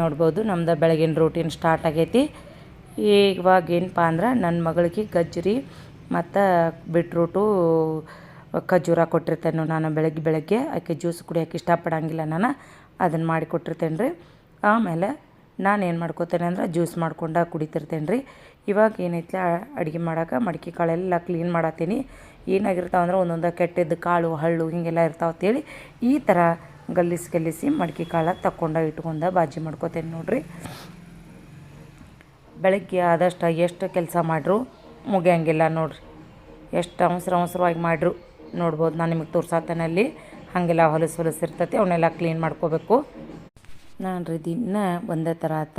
ನೋಡ್ಬೋದು. ನಮ್ದು ಬೆಳಗಿನ ರೂಟೀನ್ ಸ್ಟಾರ್ಟ್ ಆಗೈತಿ. ಈವಾಗ ಏನಪ್ಪ ಅಂದ್ರೆ ನನ್ನ ಮಗಳಿಗೆ ಗಜ್ಜರಿ ಮತ್ತು ಬಿಟ್ರೂಟು ಖಜೂರ ಕೊಟ್ಟಿರ್ತೇನೆ ನಾನು ಬೆಳಗ್ಗೆ ಬೆಳಗ್ಗೆ. ಆಕೆ ಜ್ಯೂಸ್ ಕುಡಿಯೋಕೆ ಇಷ್ಟಪಡಂಗಿಲ್ಲ ನಾನು ಅದನ್ನು ಮಾಡಿ ಕೊಟ್ಟಿರ್ತೇನೆ ರೀ. ಆಮೇಲೆ ನಾನು ಏನು ಮಾಡ್ಕೋತೇನೆ ಅಂದ್ರೆ ಜ್ಯೂಸ್ ಮಾಡ್ಕೊಂಡು ಕುಡಿತಿರ್ತೇನೆ ರೀ. ಇವಾಗ ಏನೈತೆ ಅಡುಗೆ ಮಾಡೋಕೆ ಮಡಿಕೆ ಕಾಳೆಲ್ಲ ಕ್ಲೀನ್ ಮಾಡತ್ತೀನಿ ಏನಾಗಿರ್ತಾವೆ ಅಂದ್ರೆ ಒಂದೊಂದು ಕೆಟ್ಟದ್ದು ಕಾಳು, ಹಳ್ಳು ಹೀಗೆಲ್ಲ ಇರ್ತಾವೆ ಅಂತೇಳಿ ಈ ಥರ ಗಲ್ಲಿಸಿ ಗಲ್ಲಿಸಿ ಮಡಿಕೆ ಕಾಳು ತಕ್ಕೊಂಡು ಇಟ್ಕೊಂಡು ಬಾಜಿ ಮಾಡ್ಕೋತೇನೆ ನೋಡ್ರಿ. ಬೆಳಗ್ಗೆ ಆದಷ್ಟು ಎಷ್ಟು ಕೆಲಸ ಮಾಡ್ರು ಮುಗಿಯಂಗಿಲ್ಲ ನೋಡ್ರಿ. ಎಷ್ಟು ಅವಸರ ಅವಸರವಾಗಿ ಮಾಡ್ರು ನೋಡ್ಬೋದು. ನಾನು ನಿಮಗೆ ತೋರ್ಸಾತೇನೆ ಅಲ್ಲಿ. ಹಾಗೆಲ್ಲ ಹೊಲಸು ಹೊಲಸು ಇರ್ತೈತಿ, ಅವನ್ನೆಲ್ಲ ಕ್ಲೀನ್ ಮಾಡ್ಕೋಬೇಕು. ನಾನು ರೀ ದಿನ ಒಂದೇ ಥರ ಆತ.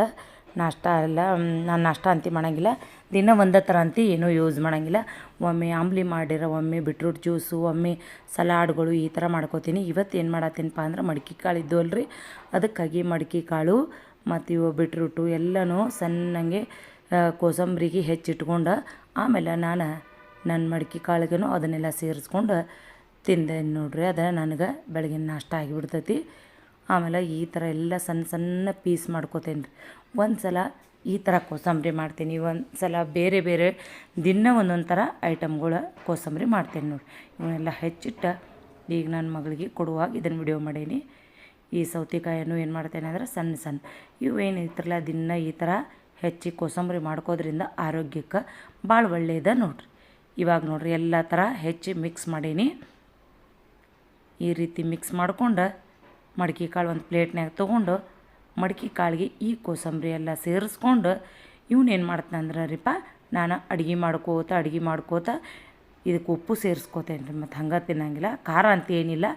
ನಾಷ್ಟ ಎಲ್ಲ ನಾನು ನಾಷ್ಟ ಅಂತಿ ಮಾಡಂಗಿಲ್ಲ. ದಿನ ಒಂದೇ ಥರ ಅಂತಿ, ಏನೂ ಯೂಸ್ ಮಾಡಂಗಿಲ್ಲ. ಒಮ್ಮೆ ಆಂಬ್ಲಿ ಮಾಡಿರೋ, ಒಮ್ಮೆ ಬಿಟ್ರೂಟ್ ಜ್ಯೂಸು ಒಮ್ಮೆ ಸಲಾಡ್ಗಳು ಈ ಥರ ಮಾಡ್ಕೋತೀನಿ. ಇವತ್ತು ಏನು ಮಾಡತ್ತೀನಪ್ಪ ಅಂದ್ರೆ ಮಡಿಕೆ ಕಾಳು ಇದ್ದು ಅಲ್ರಿ ಅದಕ್ಕಾಗಿ ಮಡಿಕೆ ಕಾಳು, ಮತ್ತು ಇವು ಬಿಟ್ರೂಟು ಎಲ್ಲನೂ ಸಣ್ಣಂಗೆ ಕೋಸಂಬರಿಗೆ ಹೆಚ್ಚಿಟ್ಕೊಂಡು, ಆಮೇಲೆ ನಾನು ನನ್ನ ಮಡಿಕೆ ಕಾಳಿಗೂ ಅದನ್ನೆಲ್ಲ ಸೇರಿಸ್ಕೊಂಡು ತಿಂದೆ ನೋಡ್ರಿ. ಅದು ನನಗೆ ಬೆಳಗಿನ ನಾಷ್ಟ ಆಗಿಬಿಡ್ತೈತಿ. ಆಮೇಲೆ ಈ ಥರ ಎಲ್ಲ ಸಣ್ಣ ಸಣ್ಣ ಪೀಸ್ ಮಾಡ್ಕೋತೇನೆ ರೀ. ಒಂದು ಸಲ ಈ ಥರ ಕೋಸಂಬರಿ ಮಾಡ್ತೀನಿ. ಒಂದು ಸಲ ಬೇರೆ ಬೇರೆ ದಿನ ಒಂದೊಂದು ಥರ ಐಟಮ್ಗಳ ಕೋಸಂಬರಿ ಮಾಡ್ತೇನೆ ನೋಡಿ ಇವನ್ನೆಲ್ಲ ಹೆಚ್ಚಿಟ್ಟ ಈಗ ನನ್ನ ಮಗಳಿಗೆ ಕೊಡುವಾಗ ಇದನ್ನು ವಿಡಿಯೋ ಮಾಡೀನಿ. ಈ ಸೌತೆಕಾಯನ್ನು ಏನು ಮಾಡ್ತೇನೆ ಅಂದ್ರೆ ಸಣ್ಣ ಸಣ್ಣ ಇವು ಏನೈತ್ರಲ್ಲ ದಿನ ಈ ಥರ ಹೆಚ್ಚಿ ಕೋಸಂಬರಿ ಮಾಡ್ಕೋದ್ರಿಂದ ಆರೋಗ್ಯಕ್ಕೆ ಭಾಳ ಒಳ್ಳೆಯದ ನೋಡ್ರಿ. ಇವಾಗ ನೋಡ್ರಿ, ಎಲ್ಲ ಥರ ಹೆಚ್ಚಿ ಮಿಕ್ಸ್ ಮಾಡೀನಿ. ಈ ರೀತಿ ಮಿಕ್ಸ್ ಮಾಡ್ಕೊಂಡು ಮಡಿಕೆ ಕಾಳು ಒಂದು ಪ್ಲೇಟ್ನಾಗ ತೊಗೊಂಡು ಮಡಿಕೆ ಕಾಳಿಗೆ ಈ ಕೋಸಂಬರಿ ಎಲ್ಲ ಸೇರಿಸ್ಕೊಂಡು ಇವನೇನು ಮಾಡ್ತಾನಂದ್ರೆ ರೀಪ, ನಾನು ಅಡುಗೆ ಮಾಡ್ಕೋತ ಅಡುಗೆ ಮಾಡ್ಕೋತ ಇದಕ್ಕೆ ಉಪ್ಪು ಸೇರಿಸ್ಕೋತೇನೆ ರೀ ಮತ್ತು ಹಂಗೆ ತಿನ್ನಂಗಿಲ್ಲ, ಖಾರ ಅಂತ ಏನಿಲ್ಲ,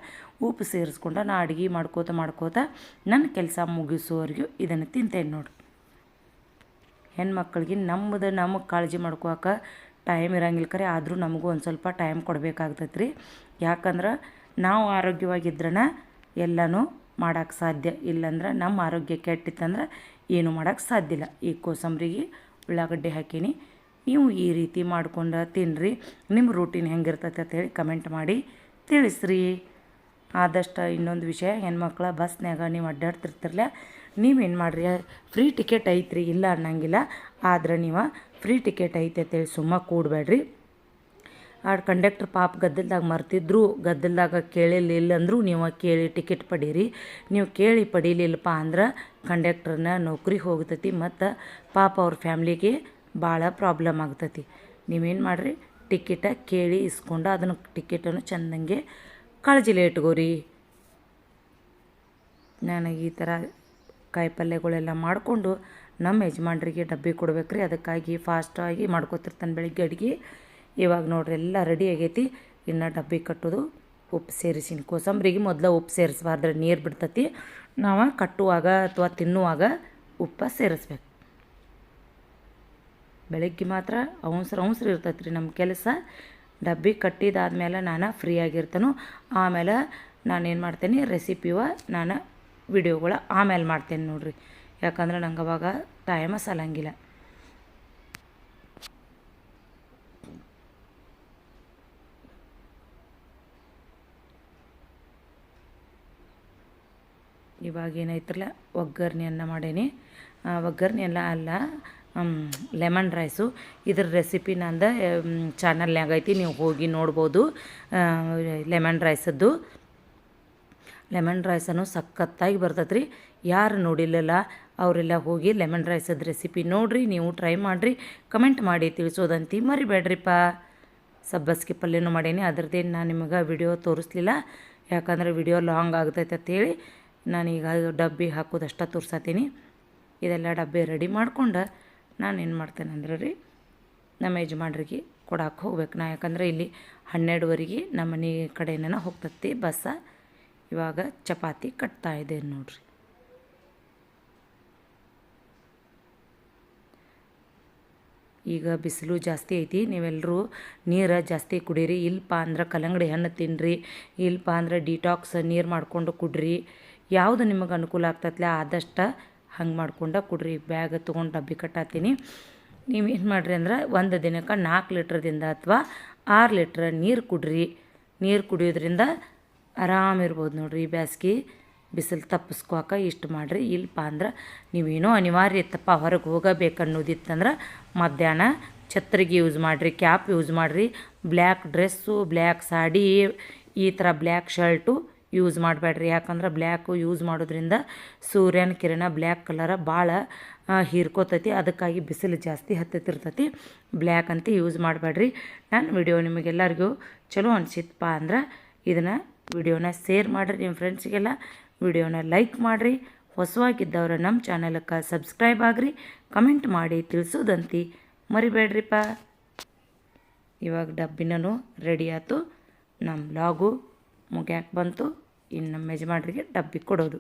ಉಪ್ಪು ಸೇರಿಸ್ಕೊಂಡು ನಾ ಅಡುಗೆ ಮಾಡ್ಕೋತ ಮಾಡ್ಕೋತ ನನ್ನ ಕೆಲಸ ಮುಗಿಸೋವರೆಗೂ ಇದನ್ನು ತಿಂತೇನೆ ನೋಡಿ ಹೆಣ್ಮಕ್ಳಿಗೆ ನಮ್ಮದು ನಮಗೆ ಕಾಳಜಿ ಮಾಡ್ಕೋಕ ಟೈಮ್ ಇರಂಗಿಲ್ಲ ಕರೆ, ಆದರೂ ನಮಗೂ ಒಂದು ಸ್ವಲ್ಪ ಟೈಮ್ ಕೊಡಬೇಕಾಗ್ತೈತೆ ರೀ ಯಾಕಂದ್ರೆ ನಾವು ಆರೋಗ್ಯವಾಗಿದ್ರನ ಎಲ್ಲನೂ ಮಾಡೋಕ್ಕೆ ಸಾಧ್ಯ ಇಲ್ಲಂದ್ರೆ ನಮ್ಮ ಆರೋಗ್ಯ ಕೆಟ್ಟಿತ್ತಂದ್ರೆ ಏನು ಮಾಡೋಕ್ಕೆ ಸಾಧ್ಯ ಇಲ್ಲ. ಈ ಕೋಸಂಬರಿಗೆ ಉಳ್ಳಾಗಡ್ಡೆ ಹಾಕೀನಿ. ನೀವು ಈ ರೀತಿ ಮಾಡ್ಕೊಂಡು ತಿನ್ನಿರಿ ನಿಮ್ಮ ರೂಟೀನ್ ಹೆಂಗಿರ್ತೈತೆ ಅಂತ ಹೇಳಿ ಕಮೆಂಟ್ ಮಾಡಿ ತಿಳಿಸ್ರಿ. ಆದಷ್ಟು ಇನ್ನೊಂದು ವಿಷಯ, ಹೆಣ್ಮಕ್ಳ ಬಸ್ನ್ಯಾಗ ನೀವು ಅಡ್ಡಾಡ್ತಿರ್ತಿರಲ್ಲ ನೀವೇನು ಮಾಡಿರಿ? ಫ್ರೀ ಟಿಕೆಟ್ ಐತ್ರಿ, ಇಲ್ಲ ಅನ್ನಂಗಿಲ್ಲ. ಆದ್ರೆ ನೀವು ಫ್ರೀ ಟಿಕೆಟ್ ಐತೆ ಅಂತೇಳಿ ಸುಮ್ಮ ಕೂಡಬೇಡ್ರಿ. ಆ ಕಂಡಕ್ಟ್ರ್ ಪಾಪ ಗದ್ದಲ್ದಾಗ ಮರ್ತಿದ್ರು, ಗದ್ದಲ್ದಾಗ ಕೇಳಿಲ್ಲ ಅಂದರೂ ನೀವು ಕೇಳಿ ಟಿಕೆಟ್ ಪಡೀರಿ. ನೀವು ಕೇಳಿ ಪಡೀಲಿಲ್ಲಪ್ಪ ಅಂದ್ರೆ ಕಂಡಕ್ಟ್ರನ್ನ ನೌಕರಿ ಹೋಗ್ತೈತಿ ಮತ್ತು ಪಾಪ ಅವ್ರ ಫ್ಯಾಮ್ಲಿಗೆ ಭಾಳ ಪ್ರಾಬ್ಲಮ್ ಆಗ್ತೈತಿ. ನೀವೇನು ಮಾಡಿರಿ? ಟಿಕೆಟ ಕೇಳಿ ಇಸ್ಕೊಂಡು ಅದನ್ನು ಟಿಕೆಟನ್ನು ಚೆಂದಂಗೆ ಕಾಳಜಿಲೆ ಇಟ್ಕೋರಿ. ನನಗೆ ಈ ಥರ ಕಾಯಿ ಪಲ್ಯಗಳೆಲ್ಲ ಮಾಡಿಕೊಂಡು ನಮ್ಮ ಯಜಮಾನ್ರಿಗೆ ಡಬ್ಬಿ ಕೊಡ್ಬೇಕ್ರಿ. ಅದಕ್ಕಾಗಿ ಫಾಸ್ಟಾಗಿ ಮಾಡ್ಕೊತಿರ್ತಾನೆ ಬೆಳಿಗ್ಗೆ ಅಡುಗೆ. ಇವಾಗ ನೋಡ್ರಿ ಎಲ್ಲ ರೆಡಿ ಆಗೈತಿ. ಇನ್ನು ಡಬ್ಬಿ ಕಟ್ಟೋದು, ಉಪ್ಪು ಸೇರಿಸಿನ ಕೋಸಂಬರಿಗೆ ಮೊದಲು ಉಪ್ಪು ಸೇರಿಸಬಾರ್ದ್ರೆ, ನೀರು ಬಿಡ್ತತಿ. ನಾವು ಕಟ್ಟುವಾಗ ಅಥವಾ ತಿನ್ನುವಾಗ ಉಪ್ಪು ಸೇರಿಸ್ಬೇಕು. ಬೆಳಗ್ಗೆ ಮಾತ್ರ ಅವಸರ ಅವಸರ ಇರ್ತೈತೆ ನಮ್ಮ ಕೆಲಸ. ಡಬ್ಬಿ ಕಟ್ಟಿದಾದ್ಮೇಲೆ ನಾನು ಫ್ರೀ ಆಗಿರ್ತಾನು. ಆಮೇಲೆ ನಾನೇನು ಮಾಡ್ತೇನೆ ರೆಸಿಪಿವ ನಾನು ವಿಡಿಯೋಗಳ ಆಮೇಲೆ ಮಾಡ್ತೇನೆ ನೋಡ್ರಿ. ಯಾಕಂದ್ರೆ ನಂಗೆ ಅವಾಗ ಟೈಮ ಸಲಂಗಿಲ್ಲ ಇವಾಗ ಏನೈತ್ರಲ್ಲ ಒಗ್ಗರಣೆ ಅನ್ನ ಮಾಡೇನಿ. ಒಗ್ಗರಣೆ ಎಲ್ಲ ಅಲ್ಲ ಲೆಮನ್ ರೈಸು. ಇದ್ರ ರೆಸಿಪಿ ನಂದು ಚಾನಲ್ನಾಗ ಐತಿ, ನೀವು ಹೋಗಿ ನೋಡ್ಬೋದು. ಲೆಮನ್ ರೈಸದ್ದು. ಲೆಮನ್ ರೈಸನ್ನು ಸಖತ್ತಾಗಿ ಬರ್ತೈತೆ ರೀ ಯಾರು ನೋಡಿಲ್ಲಲ್ಲ, ಅವರೆಲ್ಲ ಹೋಗಿ ಲೆಮನ್ ರೈಸದ ರೆಸಿಪಿ ನೋಡಿರಿ, ನೀವು ಟ್ರೈ ಮಾಡಿರಿ. ಕಮೆಂಟ್ ಮಾಡಿ ತಿಳಿಸೋದಂತಿ ಮರಿಬೇಡ್ರಿಪ್ಪ. ಸಬ್ಬಸ್ಗೆ ಪಲ್ಯನೂ ಮಾಡೇನಿ, ಅದ್ರದ್ದೇನು ನಾನು ನಿಮಗೆ ವಿಡಿಯೋ ತೋರಿಸ್ಲಿಲ್ಲ. ಯಾಕಂದ್ರೆ ವಿಡಿಯೋ ಲಾಂಗ್ ಆಗ್ತೈತೆ ಅಂತೇಳಿ ನಾನೀಗ ಡಬ್ಬಿ ಹಾಕೋದಷ್ಟ ತೋರ್ಸತ್ತೀನಿ ಇದೆಲ್ಲ ಡಬ್ಬಿ ರೆಡಿ ಮಾಡ್ಕೊಂಡು ನಾನು ಏನು ಮಾಡ್ತೇನೆ ಅಂದ್ರೆ ರೀ, ನಮ್ಮ ಯಜಮಾನ್ರಿಗೆ ಕೊಡಕ್ಕೆ ಹೋಗ್ಬೇಕು. ನಾ ಯಾಕಂದ್ರೆ ಇಲ್ಲಿ ಹನ್ನೆರಡುವರೆಗೆ ನಮ್ಮ ಮನೆ ಕಡೆನ ಹೋಗ್ತತಿ ಬಸ್ಸ ಇವಾಗ ಚಪಾತಿ ಕಟ್ತಾ ಇದೆ ನೋಡ್ರಿ. ಈಗ ಬಿಸಿಲು ಜಾಸ್ತಿ ಐತಿ ನೀವೆಲ್ಲರೂ ನೀರು ಜಾಸ್ತಿ ಕುಡೀರಿ. ಇಲ್ಲಪ್ಪ ಅಂದ್ರೆ ಕಲ್ಲಂಗಡಿ ಹಣ್ಣು ತಿನ್ನಿರಿ ಇಲ್ಲಪ್ಪ ಅಂದ್ರೆ ಡಿಟಾಕ್ಸ್ ನೀರು ಮಾಡ್ಕೊಂಡು ಕುಡ್ರಿ. ಯಾವುದು ನಿಮಗೆ ಅನುಕೂಲ ಆಗ್ತತ್ಲೆ ಆದಷ್ಟು ಹಂಗೆ ಮಾಡ್ಕೊಂಡು ಕುಡ್ರಿ, ಬ್ಯಾಗ್ ತೊಗೊಂಡು ಡಬ್ಬಿ ಕಟ್ಟಾತೀನಿ. ನೀವು ಏನು ಮಾಡಿರಿ ಅಂದ್ರೆ ಒಂದು ದಿನಕ್ಕೆ ನಾಲ್ಕು ಲೀಟ್ರದಿಂದ ಅಥವಾ ಆರು ಲೀಟ್ರ್ ನೀರು ಕುಡ್ರಿ. ನೀರು ಕುಡಿಯೋದ್ರಿಂದ ಆರಾಮಿರ್ಬೋದು ನೋಡ್ರಿ ಬ್ಯಾಸ್ಗೆ. ಬಿಸಿಲು ತಪ್ಪಿಸ್ಕೋಕ ಇಷ್ಟು ಮಾಡಿರಿ. ಇಲ್ಲಪ್ಪ ಅಂದ್ರೆ ನೀವೇನೋ ಅನಿವಾರ್ಯ ಇತ್ತಪ್ಪ ಹೊರಗೆ ಹೋಗಬೇಕನ್ನೋದಿತ್ತಂದ್ರೆ ಮಧ್ಯಾಹ್ನ ಛತ್ರಿಗೆ ಯೂಸ್ ಮಾಡಿರಿ, ಕ್ಯಾಪ್ ಯೂಸ್ ಮಾಡಿರಿ. ಬ್ಲ್ಯಾಕ್ ಡ್ರೆಸ್ಸು, ಬ್ಲ್ಯಾಕ್ ಸಾಡಿ, ಈ ಥರ ಬ್ಲ್ಯಾಕ್ ಶರ್ಟು ಯೂಸ್ ಮಾಡಬೇಡ್ರಿ. ಯಾಕಂದ್ರೆ ಬ್ಲ್ಯಾಕು ಯೂಸ್ ಮಾಡೋದ್ರಿಂದ ಸೂರ್ಯನ ಕಿರಣ ಬ್ಲ್ಯಾಕ್ ಕಲರ ಭಾಳ ಹೀರ್ಕೋತೈತಿ. ಅದಕ್ಕಾಗಿ ಬಿಸಿಲು ಜಾಸ್ತಿ ಹತ್ತತಿರ್ತೈತಿ. ಬ್ಲ್ಯಾಕ್ ಅಂತ ಯೂಸ್ ಮಾಡಬೇಡ್ರಿ. ನನ್ನ ವಿಡಿಯೋ ನಿಮಗೆಲ್ಲರಿಗೂ ಚಲೋ ಅನಿಸಿತ್ತಪ್ಪ ಅಂದ್ರೆ ಇದನ್ನು ವಿಡಿಯೋನ ಶೇರ್ ಮಾಡಿರಿ ನಿಮ್ಮ ಫ್ರೆಂಡ್ಸಿಗೆಲ್ಲ ವಿಡಿಯೋನ ಲೈಕ್ ಮಾಡಿರಿ. ಹೊಸವಾಗಿದ್ದವರು ನಮ್ಮ ಚಾನಲಕ್ಕೆ ಸಬ್ಸ್ಕ್ರೈಬ್ ಆಗಿರಿ. ಕಮೆಂಟ್ ಮಾಡಿ ತಿಳಿಸೋದಂತಿ ಮರಿಬೇಡ್ರಿಪ್ಪ ಇವಾಗ ಡಬ್ಬಿನೂ ರೆಡಿ ಆಯ್ತು ನಮ್ಮ ಲಾಗು ಮುಗ್ಯಾಕೆ ಬಂತು. ಇನ್ನು ನಮ್ಮ ಯಜಮಾನ್ರಿಗೆ ಡಬ್ಬಿ ಕೊಡೋದು.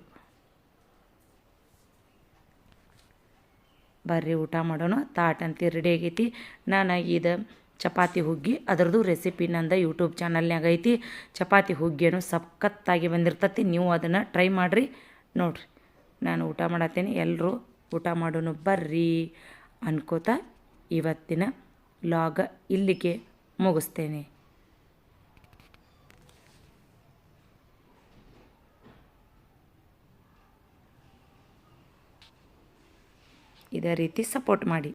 ಬರ್ರಿ ಊಟ ಮಾಡೋಣ. ತಾಟ್ ಅಂತ ರೆಡಿ ಆಗೈತಿ. ನಾನು ಇದು ಚಪಾತಿ ಹುಗ್ಗಿ, ಅದರದ್ದು ರೆಸಿಪಿ ನಂದು ಯೂಟ್ಯೂಬ್ ಚಾನಲ್ನಾಗ ಐತಿ. ಚಪಾತಿ ಹುಗ್ಗಿಯನ್ನು ಸಖತ್ತಾಗಿ ಬಂದಿರ್ತತಿ. ನೀವು ಅದನ್ನು ಟ್ರೈ ಮಾಡಿರಿ, ನೋಡಿರಿ. ನಾನು ಊಟ ಮಾಡತ್ತೇನೆ. ಎಲ್ಲರೂ ಊಟ ಮಾಡೋಣ ಬರ್ರಿ ಅನ್ಕೋತ ಇವತ್ತಿನ ಲಾಗ ಇಲ್ಲಿಗೆ ಮುಗಿಸ್ತೇನೆ. ಇದೇ ರೀತಿ ಸಪೋರ್ಟ್ ಮಾಡಿ.